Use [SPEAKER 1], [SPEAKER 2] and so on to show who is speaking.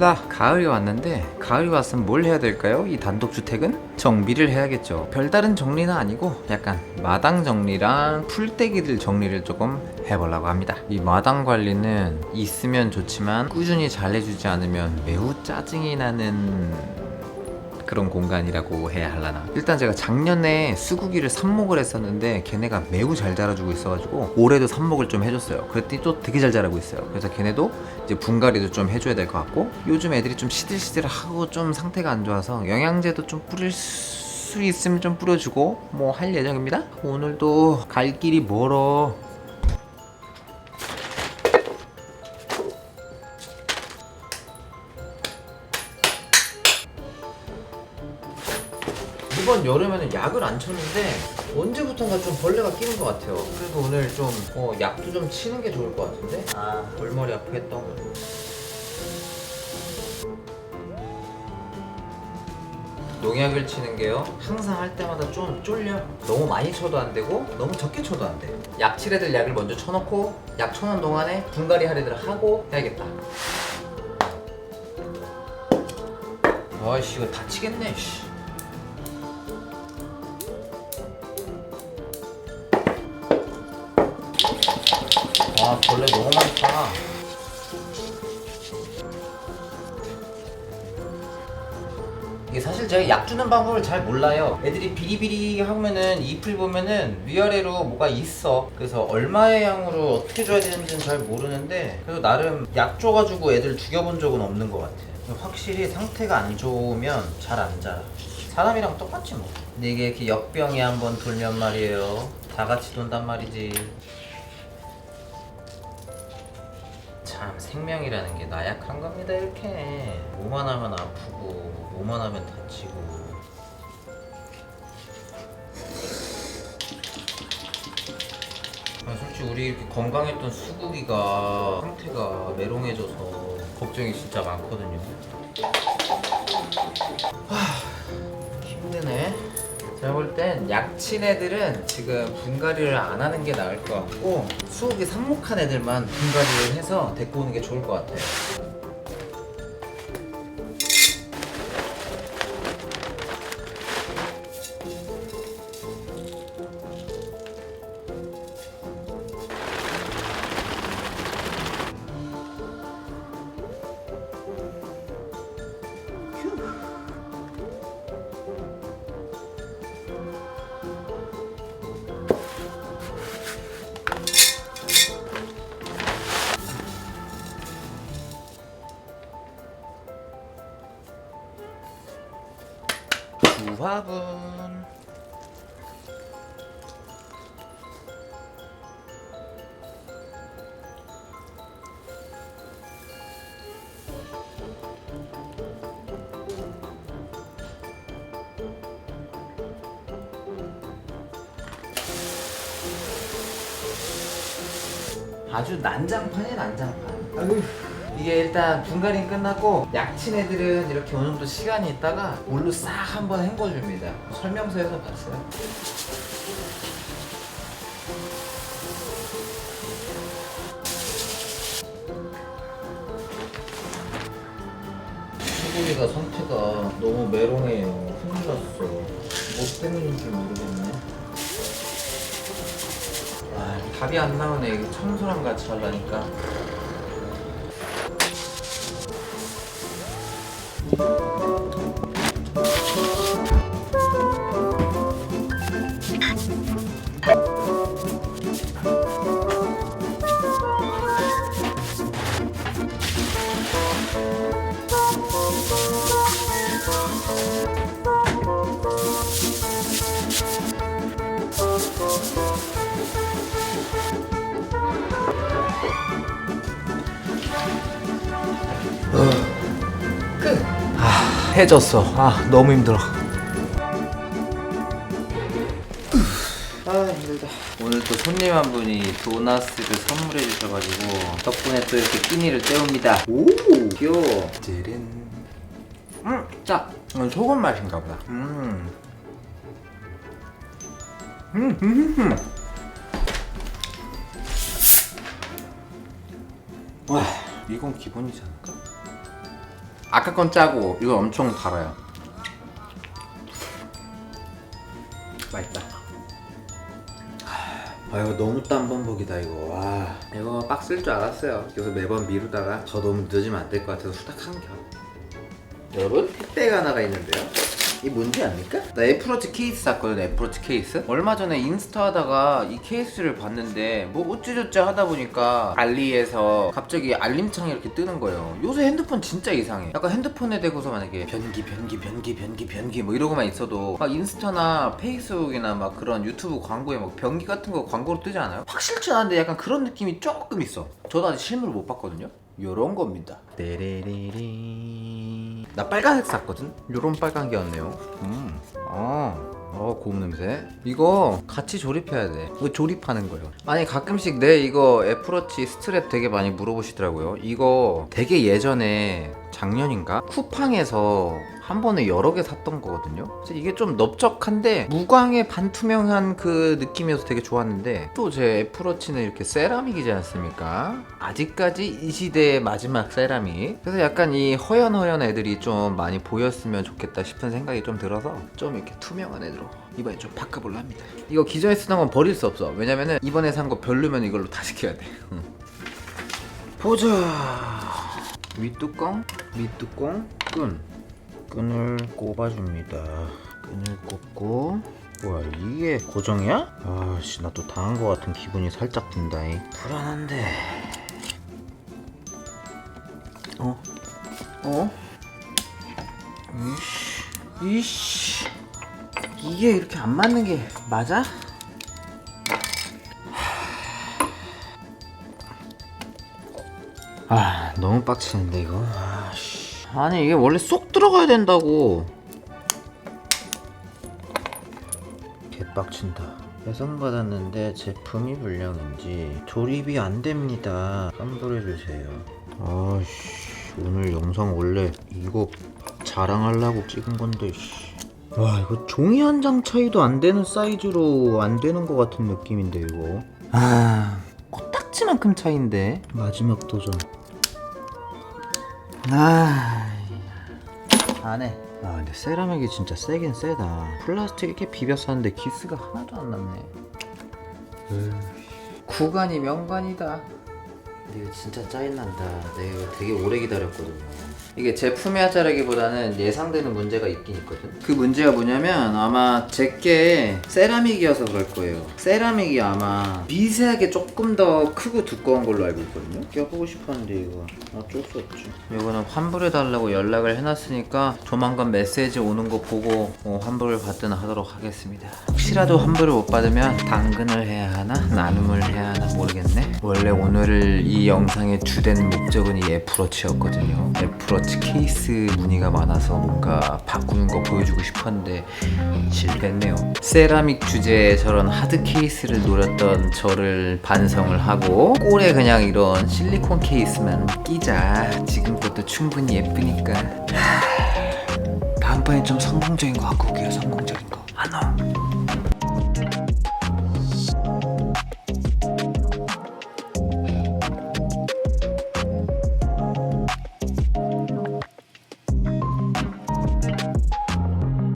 [SPEAKER 1] 요래입니다 가을이 왔는데 가을이 왔으면 뭘 해야 될까요? 이 단독주택은? 정비를 해야겠죠 별다른 정리는 아니고 약간 마당 정리랑 풀떼기들 정리를 조금 해보려고 합니다 이 마당 관리는 있으면 좋지만 꾸준히 잘 해주지 않으면 매우 짜증이 나는 그런 공간이라고 해야 할라나. 일단 제가 작년에 수국이를 삽목을 했었는데 걔네가 매우 잘 자라주고 있어가지고 올해도 삽목을 좀 해줬어요. 그랬더니 또 되게 잘 자라고 있어요. 그래서 걔네도 이제 분갈이도 좀 해줘야 될 것 같고 요즘 애들이 좀 시들시들하고 좀 상태가 안 좋아서 영양제도 좀 뿌릴 수 있으면 좀 뿌려주고 뭐 할 예정입니다. 오늘도 갈 길이 멀어 이번 여름에는 약을 안 쳤는데 언제부턴가 좀 벌레가 끼는 것 같아요. 그래서 오늘 좀 어, 약도 좀 치는 게 좋을 것 같은데. 아 골머리 아프겠다. 농약을 치는 게요 항상 할 때마다 좀 쫄려 너무 많이 쳐도 안 되고 너무 적게 쳐도 안돼 약칠애들 약을 먼저 쳐놓고 약 쳐놓은 동안에 분갈이 할 애들 하고 해야겠다 아이씨 이거 다치겠네 씨. 아 벌레 너무 많다. 이게 사실 제가 약 주는 방법을 잘 몰라요. 애들이 비리비리 하면은 잎을 보면은 위아래로 뭐가 있어. 그래서 얼마의 양으로 어떻게 줘야 되는지는 잘 모르는데 그래도 나름 약 줘가지고 애들 죽여본 적은 없는 것 같아. 확실히 상태가 안 좋으면 잘 안 자라. 사람이랑 똑같지 뭐. 근데 이게 이렇게 역병이 한번 돌면 말이에요. 다 같이 돈단 말이지 참 생명이라는 게 나약한 겁니다 이렇게. 뭐만 하면 아프고 뭐만 하면 다치고. 아, 솔직히 우리 이렇게 건강했던 수국이가 상태가 메롱해져서 걱정이 진짜 많거든요 땐 약친 애들은 지금 분갈이를 안 하는 게 나을 것 같고 수옥이 삽목한 애들만 분갈이를 해서 데리고 오는 게 좋을 것 같아요. 화분 아주 난장판이야 난장판 아이고. 이게 일단 분갈이 끝나고 약친 애들은 이렇게 어느 정도 시간이 있다가 물로 싹 한번 헹궈줍니다. 설명서에서 봤어요. 수고리가 상태가 너무 메롱해요. 큰일 났어. 뭐 때문인지 모르겠네. 아 답이 안 나오네. 청소랑 같이 하려니까 아 해졌어 아 너무 힘들어. 아 힘들다. 오늘 또 손님 한 분이 도나스를 선물해 주셔가지고 덕분에 또 이렇게 끼니를 때웁니다. 오 귀여워. 찌린. 음자 이건 소금 맛인가 보다. 음. 음, 음, 음. 와, 이건 기본이지 않을까? 아까 건 짜고 이거 엄청 달아요. 맛있다. 아 이거 너무 땀범벅이다 이거. 와. 이거 빡쓸 줄 알았어요. 그래서 매번 미루다가 저 너무 늦으면 안 될 것 같아서 후딱 한겨 여러분 택배가 하나가 있는데요 이 뭔지 압니까? 나 애플워치 케이스 샀거든 애플워치 케이스 얼마 전에 인스타 하다가 이 케이스를 봤는데 뭐 어찌저찌 하다 보니까 알리에서 갑자기 알림창이 이렇게 뜨는 거예요 요새 핸드폰 진짜 이상해 약간 핸드폰에 대고서 만약에 변기 변기 변기 변기 변기 뭐 이러고만 있어도 막 인스타나 페이스북이나 막 그런 유튜브 광고에 막 변기 같은 거 광고로 뜨지 않아요? 확실치 않은데 약간 그런 느낌이 조금 있어 저도 아직 실물을 못 봤거든요 요런 겁니다. 떼레레리. 나 빨간색 샀거든? 요런 빨간 게였네요. 음. 아. 어, 고운 냄새. 이거 같이 조립해야 돼. 이거 조립하는 거예요. 아니, 가끔씩 내 이거 애플워치 스트랩 되게 많이 물어보시더라고요. 이거 되게 예전에 작년인가? 쿠팡에서 한 번에 여러 개 샀던 거거든요. 이게 좀 넓적한데 무광의 반투명한 그 느낌이어서 되게 좋았는데 또 제 애플워치는 이렇게 세라믹이지 않습니까? 아직까지 이 시대의 마지막 세라믹. 그래서 약간 이 허연허연 애들이 좀 많이 보였으면 좋겠다 싶은 생각이 좀 들어서 좀 이렇게 투명한 애들로 이번에 좀 바꿔볼라 합니다. 이거 기존에 쓰던 건 버릴 수 없어. 왜냐면은 이번에 산 거 별로면 이걸로 다 시 켜야 돼. 응. 보자. 윗뚜껑, 밑뚜껑, 끈. 끈을 꼽아줍니다. 끈을 꼽고. 뭐야 이게 고정이야? 아씨 나 또 당한 거 같은 기분이 살짝 든다. 이. 불안한데. 어? 어? 이씨, 이씨. 이게 이렇게 안 맞는 게 맞아? 아 너무 빡치는데 이거 아니 이게 원래 쏙 들어가야 된다고. 개빡친다. 배송받았는데 제품이 불량인지 조립이 안 됩니다. 환불해주세요. 아씨 오늘 영상 원래 이거 자랑하려고 찍은 건데 씨. 와 이거 종이 한 장 차이도 안 되는 사이즈로 안 되는 것 같은 느낌인데 이거. 아. 코딱지만큼 차인데? 마지막 도전 아 안 해. 아 근데 세라믹이 진짜 세긴 세다. 플라스틱 이렇게 비벼 쌌는데 기스가 하나도 안 났네. 에휴, 구간이 명관이다. 근데 이거 진짜 짜증난다. 내가 이거 되게 오래 기다렸거든요 이게 제품의 하자라기보다는 예상되는 문제가 있긴 있거든. 그 문제가 뭐냐면 아마 제게 세라믹이어서 그럴 거예요. 세라믹이 아마 미세하게 조금 더 크고 두꺼운 걸로 알고 있거든요. 껴보고 싶었는데 이거 어쩔 수 없죠 이거는 환불해달라고 연락을 해놨으니까 조만간 메시지 오는 거 보고 어, 환불을 받든 하도록 하겠습니다. 혹시라도 환불을 못 받으면 당근을 해야 하나? 나눔을 해야 하나? 모르겠네. 원래 오늘 이 영상의 주된 목적은 이 애플워치였거든요. 애플워치 케이스 문의가 많아서 뭔가 바꾸는 거 보여주고 싶었는데 실패했네요. 세라믹 주제에 저런 하드 케이스를 노렸던 저를 반성을 하고 꼴에 그냥 이런 실리콘 케이스만 끼자. 지금 것도 충분히 예쁘니까. 하, 다음번엔 좀 성공적인 거 갖고 올게요 성공적인 거. 안녕